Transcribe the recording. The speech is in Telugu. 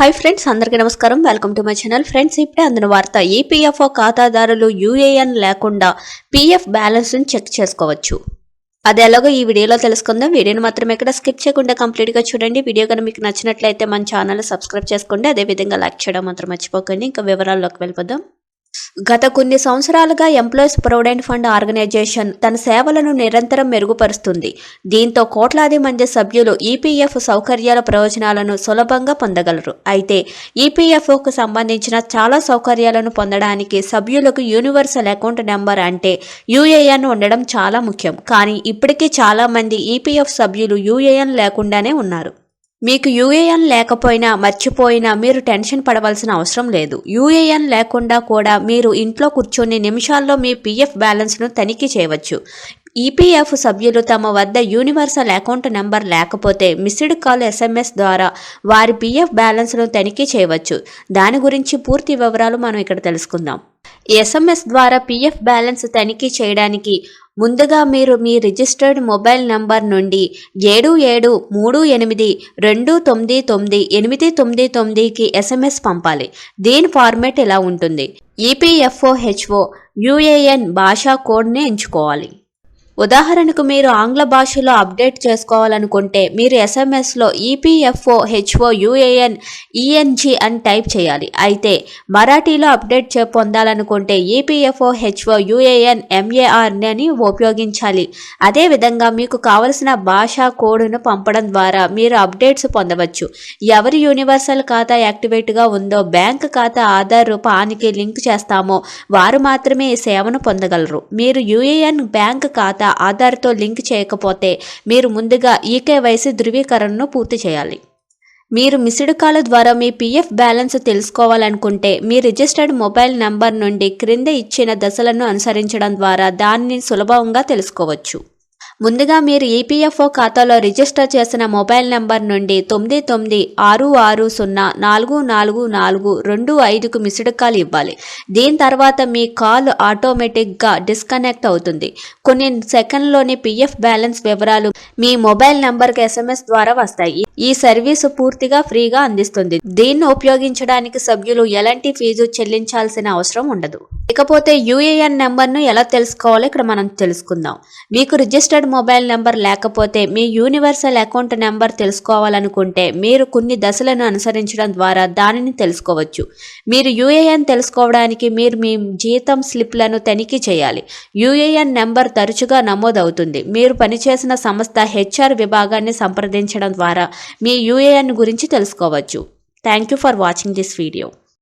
హాయ్ ఫ్రెండ్స్ అందరికీ నమస్కారం. Welcome to my channel friends ఇప్పుడే అందిన వార్త ఈపీఎఫ్ఓ ఖాతాదారులు యూఏఎన్ లేకుండా పీఎఫ్ బ్యాలెన్స్ను చెక్ చేసుకోవచ్చు. అది ఎలాగో ఈ వీడియోలో తెలుసుకుందాం. వీడియోని మాత్రం ఎక్కడ స్కిప్ చేయకుండా కంప్లీట్గా చూడండి. వీడియో కనుక మీకు నచ్చినట్లయితే మన ఛానల్ సబ్స్క్రైబ్ చేసుకోండి. అదేవిధంగా లైక్ చేయడం మాత్రం మర్చిపోకండి. ఇంకా వివరాల్లోకి వెళ్ళిపోదాం. గత కొన్ని సంవత్సరాలుగా ఎంప్లాయీస్ ప్రొవిడెంట్ ఫండ్ ఆర్గనైజేషన్ తన సేవలను నిరంతరం మెరుగుపరుస్తుంది. దీంతో కోట్లాది మంది సభ్యులు ఈపీఎఫ్ సౌకర్యాల ప్రయోజనాలను సులభంగా పొందగలరు. అయితే ఈపీఎఫ్ఓకు సంబంధించిన చాలా సౌకర్యాలను పొందడానికి సభ్యులకు యూనివర్సల్ అకౌంట్ నెంబర్ అంటే యూఏఎన్ ఉండడం చాలా ముఖ్యం. కానీ ఇప్పటికీ చాలా మంది ఈపీఎఫ్ సభ్యులు యూఏఎన్ లేకుండానే ఉన్నారు. మీకు యూఏఎన్ లేకపోయినా మర్చిపోయినా మీరు టెన్షన్ పడవలసిన అవసరం లేదు. యూఏఎన్ లేకుండా కూడా మీరు ఇంట్లో కూర్చొని నిమిషాల్లో మీ పీఎఫ్ బ్యాలెన్స్ను తనిఖీ చేయవచ్చు. ఈపీఎఫ్ సభ్యులు తమ వద్ద యూనివర్సల్ అకౌంట్ నెంబర్ లేకపోతే మిస్డ్ కాల్ ఎస్ఎంఎస్ ద్వారా వారి పీఎఫ్ బ్యాలెన్స్ను తనిఖీ చేయవచ్చు. దాని గురించి పూర్తి వివరాలు మనం ఇక్కడ తెలుసుకుందాం. ఎస్ఎంఎస్ ద్వారా పీఎఫ్ బ్యాలెన్స్ తనిఖీ చేయడానికి ముందుగా మీరు మీ రిజిస్టర్డ్ మొబైల్ నంబర్ నుండి ఏడు ఏడు మూడు ఎనిమిది రెండు తొమ్మిది తొమ్మిది ఎనిమిది తొమ్మిది తొమ్మిదికి ఎస్ఎంఎస్ పంపాలి. దీని ఫార్మేట్ ఇలా ఉంటుంది? ఈపీఎఫ్ఓ హెచ్ఓ యూఏఎన్ భాషా కోడ్ని ఎంచుకోవాలి. ఉదాహరణకు మీరు ఆంగ్ల భాషలో అప్డేట్ చేసుకోవాలనుకుంటే మీరు ఎస్ఎంఎస్లో ఈపీఎఫ్ఓ హెచ్ఓ యూఏఎన్ ఈఎన్జి అని టైప్ చేయాలి. అయితే మరాఠీలో అప్డేట్ పొందాలనుకుంటే ఈపీఎఫ్ఓ హెచ్ఓ యూఏఎన్ ఎంఏఆర్ని అని ఉపయోగించాలి. అదేవిధంగా మీకు కావలసిన భాషా కోడ్ను పంపడం ద్వారా మీరు అప్డేట్స్ పొందవచ్చు. ఎవరి యూనివర్సల్ ఖాతా యాక్టివేట్గా ఉందో బ్యాంక్ ఖాతా ఆధార్ రూపానికి లింక్ చేస్తామో వారు మాత్రమే ఈ సేవను పొందగలరు. మీరు యూఏఎన్ బ్యాంక్ ఖాతా ఆధార్తో లింక్ చేయకపోతే మీరు ముందుగా ఈకేవైసీ ధృవీకరణను పూర్తి చేయాలి. మీరు మిస్డ్ కాల్ ద్వారా మీ పీఎఫ్ బ్యాలెన్స్ తెలుసుకోవాలనుకుంటే మీ రిజిస్టర్డ్ మొబైల్ నంబర్ నుండి క్రింద ఇచ్చిన దశలను అనుసరించడం ద్వారా దాన్ని సులభంగా తెలుసుకోవచ్చు. ముందుగా మీరు ఈపీఎఫ్ఓ ఖాతాలో రిజిస్టర్ చేసిన మొబైల్ నంబర్ నుండి తొమ్మిది తొమ్మిది ఆరు ఆరు సున్నా నాలుగు నాలుగు నాలుగు రెండు ఐదుకు మిస్డ్ కాల్ ఇవ్వాలి. దీని తర్వాత మీ కాల్ ఆటోమేటిక్గా డిస్కనెక్ట్ అవుతుంది. కొన్ని సెకండ్లోని పీఎఫ్ బ్యాలెన్స్ వివరాలు మీ మొబైల్ నంబర్కి ఎస్ఎంఎస్ ద్వారా వస్తాయి. ఈ సర్వీసు పూర్తిగా ఫ్రీగా అందిస్తుంది. దీన్ని ఉపయోగించడానికి సభ్యులు ఎలాంటి ఫీజు చెల్లించాల్సిన అవసరం ఉండదు. ఇకపోతే యూఏఎన్ నెంబర్ను ఎలా తెలుసుకోవాలో ఇక్కడ మనం తెలుసుకుందాం. మీకు రిజిస్టర్డ్ మొబైల్ నెంబర్ లేకపోతే మీ యూనివర్సల్ అకౌంట్ నెంబర్ తెలుసుకోవాలనుకుంటే మీరు కొన్ని దశలను అనుసరించడం ద్వారా దానిని తెలుసుకోవచ్చు. మీరు యూఏఎన్ తెలుసుకోవడానికి మీరు మీ జీతం స్లిప్లను తనిఖీ చేయాలి. యూఏఎన్ నెంబర్ తరచుగా నమోదవుతుంది. మీరు పనిచేసిన సంస్థ హెచ్ఆర్ విభాగాన్ని సంప్రదించడం ద్వారా మీ యూఏఎన్ గురించి తెలుసుకోవచ్చు. Thank you for watching this video.